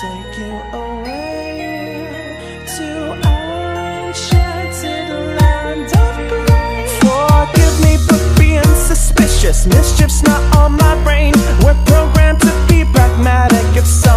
take you away to enchanted land of. Forgive me for being suspicious. Mischief's not on my brain. We're programmed to be pragmatic. If someone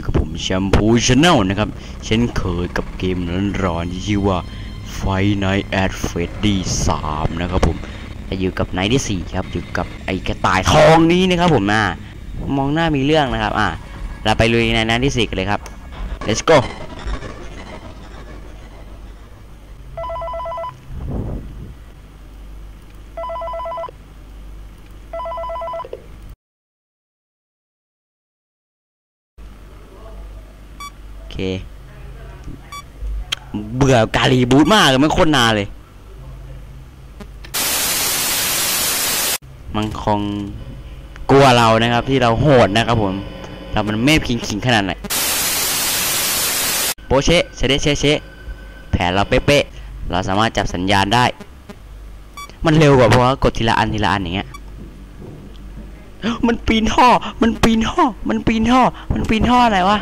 อยู่กับผมแชมพูชาแนลนะครับ เช่นเคยกับเกมร้อนๆที่ชื่อว่า Five Nights at Freddy 3นะครับผมแต่อยู่กับไนท์ที่4ครับ อยู่กับไอ้กระต่ายทองนี้นะครับผมอะมองหน้ามีเรื่องนะครับ อะเราไปลุยในไนท์ที่4กันเลยครับ let's go เคเบื่อการีบูทมากเลยมันโคตรนานเลย มันคงกลัวเรานะครับ ที่เราโหดนะครับผม เรามันเมฆคิงคิงขนาดไหนโปเชเชเดเชเชแผนเราเป๊ะๆเราสามารถจับสัญญาณได้ มันเร็วกว่าเพราะกดทีละอันทีละอันอย่างเงี้ยมันปีนท่อ มันปีนท่อ มันปีนท่อ มันปีนท่ออะไรวะ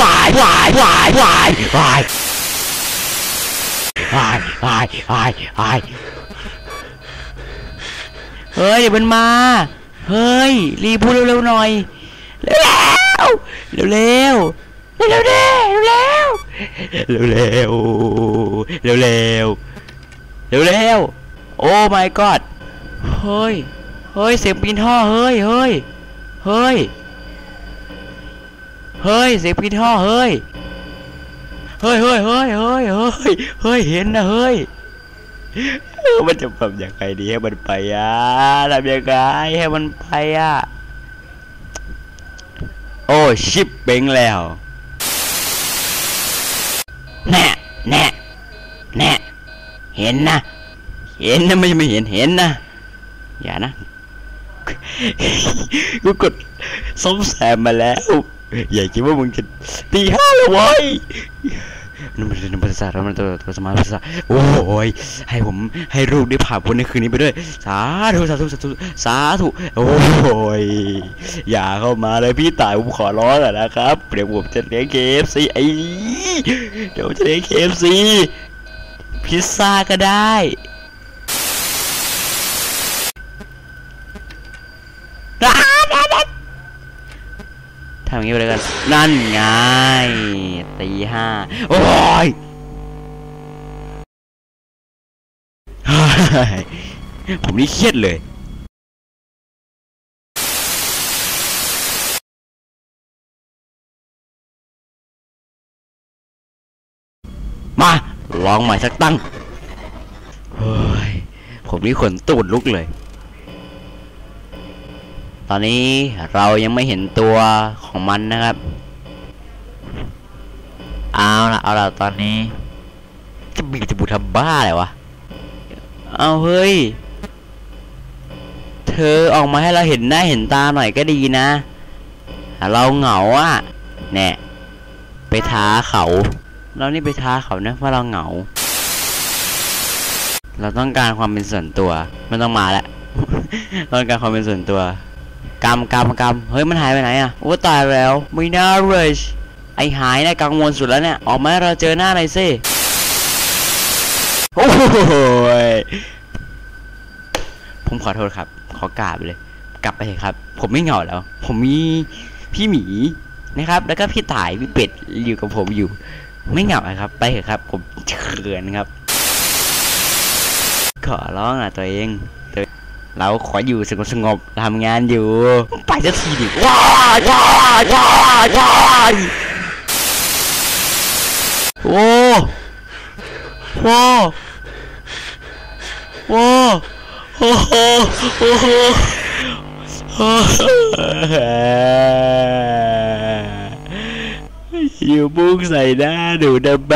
วายวายวายวายวายวายวายวายวายเฮ้ยเดี๋ยวมันมา เฮ้ย รีบพูดเร็วๆหน่อย เร็วๆเร็วๆเร็วเร็วเร็วเร็วเร็วเร็วเร็วโอ้ my god เฮ้ย เฮ้ย เสียงปีนท่อ เฮ้ย เฮ้ย เฮ้ย เฮ้ยเสียงปีนท่อเฮ้ยเฮ้ยเฮ้ยเฮ้ยเฮ้ยเฮ้ยเฮ้ยเห็นนะเฮ้ยมันจะทำยังไงดีให้มันไปอะทำยังไงให้มันไปอะโอ้ชิปเป่งแล้วแน่แน่แน่เห็นนะเห็นนะไม่ไม่เห็นเห็นนะอย่านะกูกดซ่อมแซมมาแล้ว อย่าคิดว่ามึงจะตีห้าแล้วเว้ยนั่นมันนั่นมันภาษาแล้วมันตัวตัวสมาร์ทภาษาโอ้ยให้ผมให้ลูกได้ผ่านพ้นในคืนนี้ไปด้วย สาธุสาธุสาธุสาธุโอ้ยอย่าเข้ามาเลยพี่ตายผมขอร้องอะนะครับเดี๋ยวผมจะเลี้ยงเคฟซีไอ้เดี๋ยวจะเลี้ยงเคฟซีพิซซ่าก็ได้ ทำ อย่างนี้ไปเลยกัน นั่นไงตีห้าโอ้ยผมนี่เครียดเลยมาลองใหม่สักตั้ง เฮ้ย ผมนี่ขนตูดลุกเลย อนนี้เรายังไม่เห็นตัวของมันนะครับ เอาละเอาละตอนนี้จะบีจะบูทำบ้าอะไรวะ เอาเฮ้ย เธอออกมาให้เราเห็นหน้าเห็นตาหน่อยก็ดีนะ เราเหงาอะแน่ไปท้าเขา เรานี่ไปท้าเขานะเพราะเราเหงา เราต้องการความเป็นส่วนตัว ไม่ต้องมาแล้วต้องการความเป็นส่วนตัว กำกำกำเฮ้ยมันหายไปไหนอะโอ้ตายแล้วไม่น่าเลยไอหายนะกังวลสุดแล้วเนี่ยออกมาเราเจอหน้าหน่อยสิโอ้ยผมขอโทษครับ ขอกราบเลย กลับไปเถอะครับ ผมไม่เหงาแล้ว ผมมีพี่หมีนะครับ แล้วก็พี่ต่ายพี่เป็ดอยู่กับผมอยู่ ไม่เหงาครับ ไปเถอะครับ ผมเขินครับ ขอร้องอะตัวเอง เราขออยู่สงบสงบทำงานอยู่ ไปสักทีดิว้ายว้ายว้ายว้ายโอ้โว้โว้โอ้โอ้โอ้อยู่บุ้งใส่หน้าหนูทำไม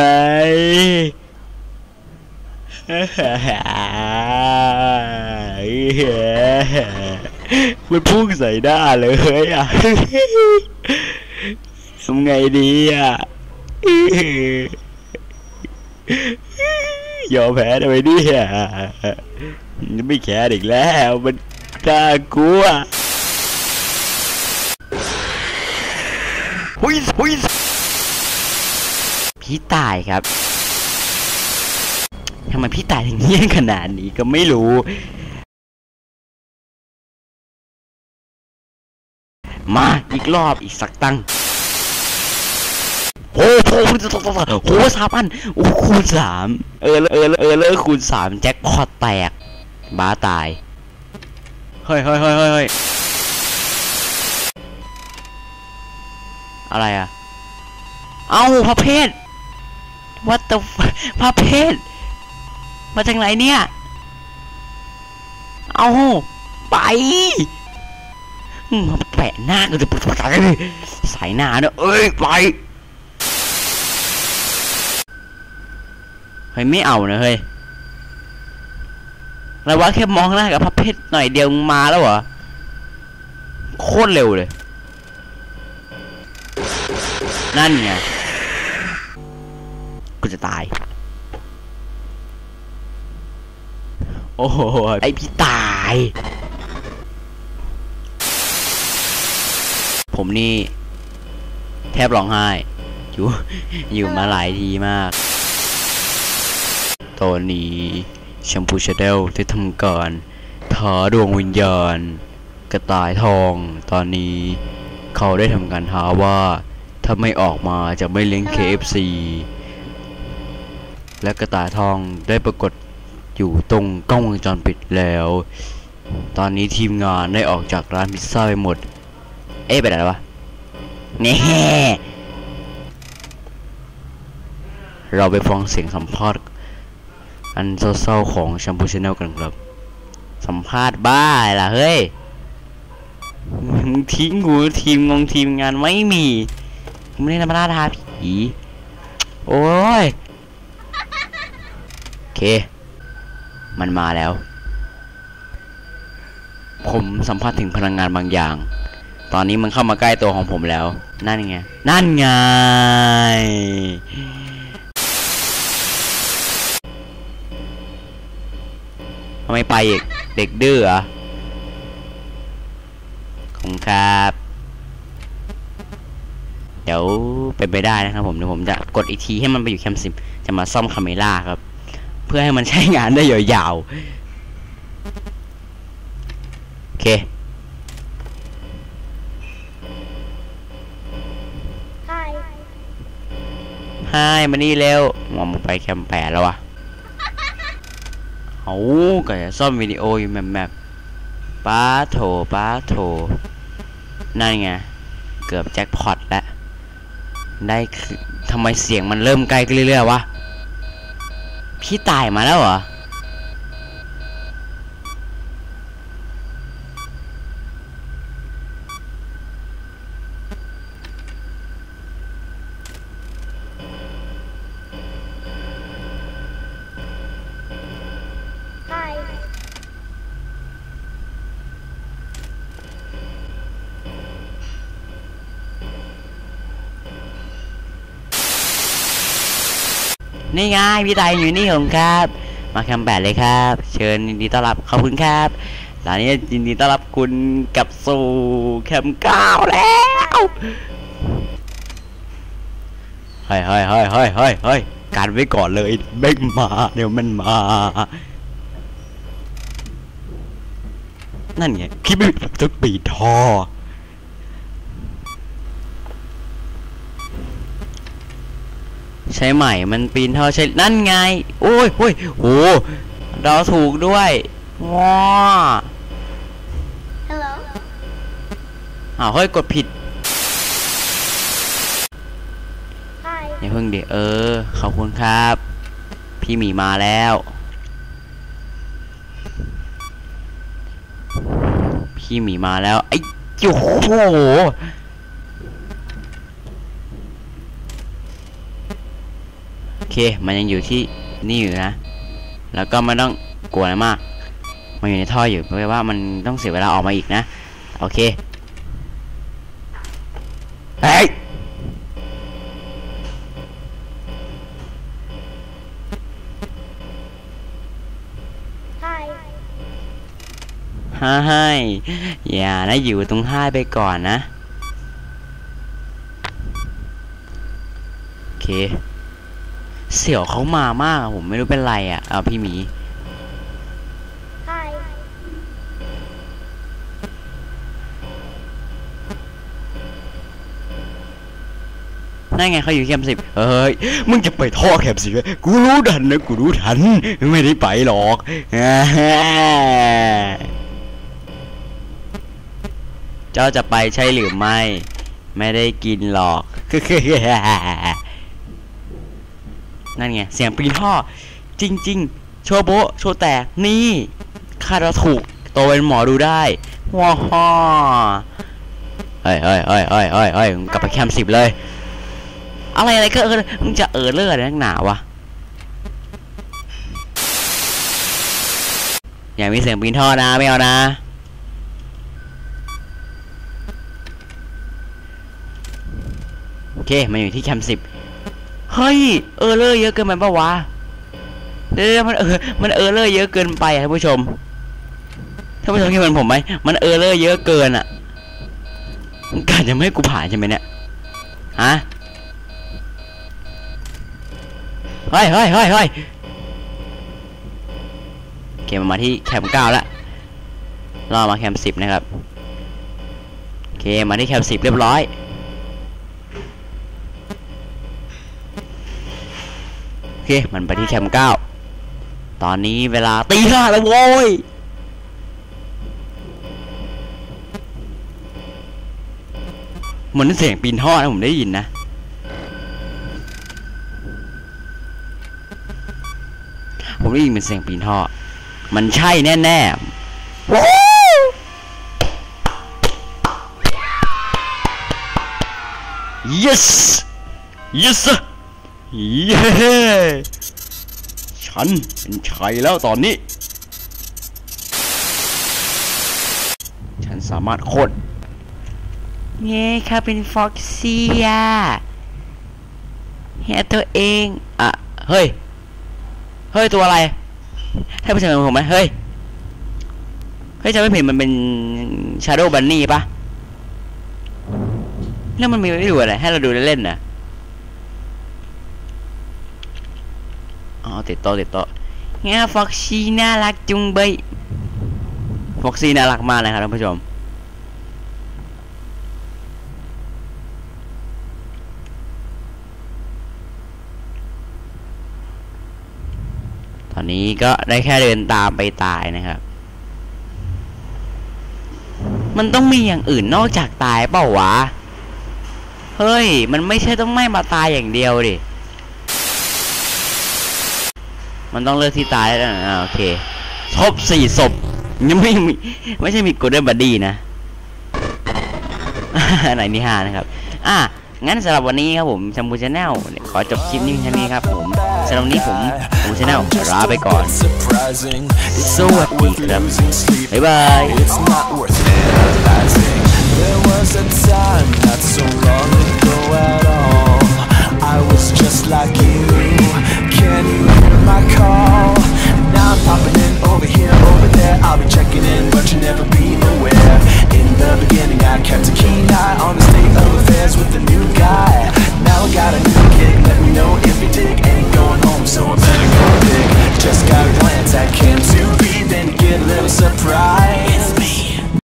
มันพุ่งใส่หน้าเลยอะทำไงดีอะยอมแพ้ทำไมเนี่ยไม่แคร์อีกแล้ว มันน่ากลัวหุยหุยพี่ตายครับทำไมพี่ตายถึงเงี้ยขนาดนี้ก็ไม่รู้ มาอีกรอบอีกสักตั้งโอ้โหโหสามอันโอ้คูณสามเออเออเออเลอคูณสามแจ็คพอตแตก บ้าตาย เฮ้ยเฮ้ยเฮ้ยเฮ้ยอะไรอะเอ้าพระเพศ what the f- พระเพศมาจากไหนเนี่ย เอาไป มาแปะหน้าก็จะปวดใจเลยใส่หน้าเนอะเอ้ยไปเฮ้ยไม่เอานะเฮ้ยแล้วว่าแค่มองหน้ากับพระเพชรหน่อยเดียวมาแล้วเหรอโคตรเร็วเลย นั่นไงกูจะตาย โอ้โหไอพี่ตาย ผมนี่ แทบร้องไห้ อยู่ อยู่มาหลายทีมาก ตอนนี้แชมพูชาเดลได้ทำการท้าดวงวิญญาณ กระต่ายทอง ตอนนี้ เขาได้ทำการท้าว่า ถ้าไม่ออกมาจะไม่เลี้ยง KFC และกระต่ายทองได้ปรากฏอยู่ตรงกล้องวงจรปิดแล้ว ตอนนี้ทีมงานได้ออกจากร้านพิซซ่าไปหมด เอ๊ะไปไหนแล้ววะแน่เราไปฟังเสียงสัมภาษณ์อันเศร้าๆของแชมพูชาแนลกันครับ สัมภาษณ์บ้าอะไรล่ะเฮ้ยทิ้งกูทีมงงทีมงานไม่มีไม่ได้ธรรมดาทาผีโอ้ยโอเค มันมาแล้ว ผมสัมผัสถึงพลังงานบางอย่าง อนนี้มันเข้ามาใกล้ตัวของผมแล้ว นั่นไง นั่นไง ทำไมไปอีก เด็กดื้อเหรอขอบคุณครับ เดี๋ยวเป็นไปได้นะครับผมเดี๋ยวผมจะกดอีกทีให้มันไปอยู่แคมป์สิบจะมาซ่อมคาเมล่าครับ เพื่อให้มันใช้งานได้ยาวๆโอเค ให้มานี่เร็วมองไปแคมป์แปดแล้ววะเอาก็จะซ่อมวิดีโออยู่แมปแมปป้าโถป้าโถนั่นไง เกือบแจ็คพอตแล้ว ได้คือทำไมเสียงมันเริ่มใกล้ขึ้นเรื่อยๆวะ พี่ตายมาแล้วเหรอ Hi. นี่ไงพี่ตายอยู่นี่ผมครับ มาแคมป์แปดเลยครับ เชิญยินดีต้อนรับขอบคุณครับตอนนี้ยินดีต้อนรับคุณกับสู่แคมป์เก้าแล้วเฮ้ยเฮ้ยเฮ้ยเฮ้ยเฮ้ยเฮ้ยกันไว้ก่อนเลยแม่งมา เดี๋ยวมันมา นั่นไงคิดไม่ผิดต้องปีท่อ ใช่ไหมมันปีนท่อใช่นั่นไง โอ้ยโอ้ยโอ้เราถูกด้วยว้า Hello? อ้าวเฮ้ยกดผิด Hi. อย่าเพิ่งดิเออ ขอบคุณครับ พี่หมีมาแล้ว พี่หมีมาแล้วไอ้โอ้โหโอ เค มันยังอยู่ที่นี่อยู่นะ แล้วก็ไม่ต้องกลัวอะไรมาก มันอยู่ในท่ออยู่เพราะว่ามันต้องเสียเวลาออกมาอีกนะ โอเค เฮ้ย Hi. ห้าให้ อย่านะอยู่ตรงห้าไปก่อนนะ โอเค เสี่ยวเขามามากอะผมไม่รู้เป็นไรอะเอาพี่หมี Hi. นั่นไงเขาอยู่แคมป์สิบเฮ้ย มึงจะไปท่อแคมป์สิบกูรู้ทันนะ กูรู้ทัน ไม่ได้ไปหรอกเจ้าจะไปใช่หรือไม่ ไม่ได้กินหรอก นั่นไง เสียงปีนท่อ จริง ๆ โชโบโชแตก นี่คาราถูกโตเป็นหมอดูได้ว้าวเฮ้ยเฮ้ยเฮ้ยเฮ้ยเฮ้ยเฮ้ยกลับไปแคมสิบเลย อะไรอะไรก็เออมึงจะเออเลือดนักหนาวะอย่ามีเสียงปีนท่อนะไม่เอานะโอเค มันอยู่ที่แคมป์สิบ เฮ้ย เออเลอร์เยอะเกินไปปะวะเดี๋ยวมันเออมันเออเลอร์เยอะเกินไปอะท่านผู้ชมท่านผู้ชมคิดเหมือนผมไหมมันเออเลอร์เยอะเกินอะมันการจะไม่ให้กูผ่านใช่ไหมเนี่ยฮะเฮ้ยเฮ้ยเฮ้ยเฮ้ยเคมันมาที่แคมป์เก้าแล้วรอมาแคมป์สิบนะครับโอเคมาที่แคมป์สิบเรียบร้อย โอ เค มันไปที่แคมป์เก้า ตอนนี้เวลาตีห้าแล้วโว้ยเหมือนเสียงปีนท่อนะผมได้ยินนะผมได้ยินเป็นเสียงปีนท่อ มันใช่แน่ๆว้า yes yes sir เย้ฉันเป็นชัยแล้วตอนนี้ ฉันสามารถโค่นเย้ข้าเป็นฟ็อกซี่อะเฮียตัวเองอะเฮ้ย เฮ้ย ตัวอะไร ให้ผู้ชายเป็นผมไหมเฮ้ย เฮ้ยจะไม่ผิดมันเป็น Shadow Bunny ปะแล้วมันมีไว้ดูอะไร ให้เราดูเล่นๆนะ อ๋อติดโตะติดโตะเนี่ยฟ็อกซี่น่ารักจุงเบยฟ็อกซี่น่ารักมากเลยครับท่านผู้ชมตอนนี้ก็ได้แค่เดินตามไปตายนะครับ มันต้องมีอย่างอื่นนอกจากตายเปล่าวะ เฮ้ย มันไม่ใช่ต้องไม่มาตายอย่างเดียวดิ มันต้องเลือกที่ตายแล้วนะอ่าโอเคครบสี่ศพยังไม่มีไม่ใช่มีกดเดินบัดดี้นะไหนนี่ห้านะครับ อะงั้นสำหรับวันนี้ครับผมชัมพูชาแนลขอจบคลิปนี้เพียงเท่านี้ครับผมสำหรับวันนี้ผมชัมพูชาแนลลาไปก่อน surprising. It's So not what worth we love. losing sleep. Bye bye. It's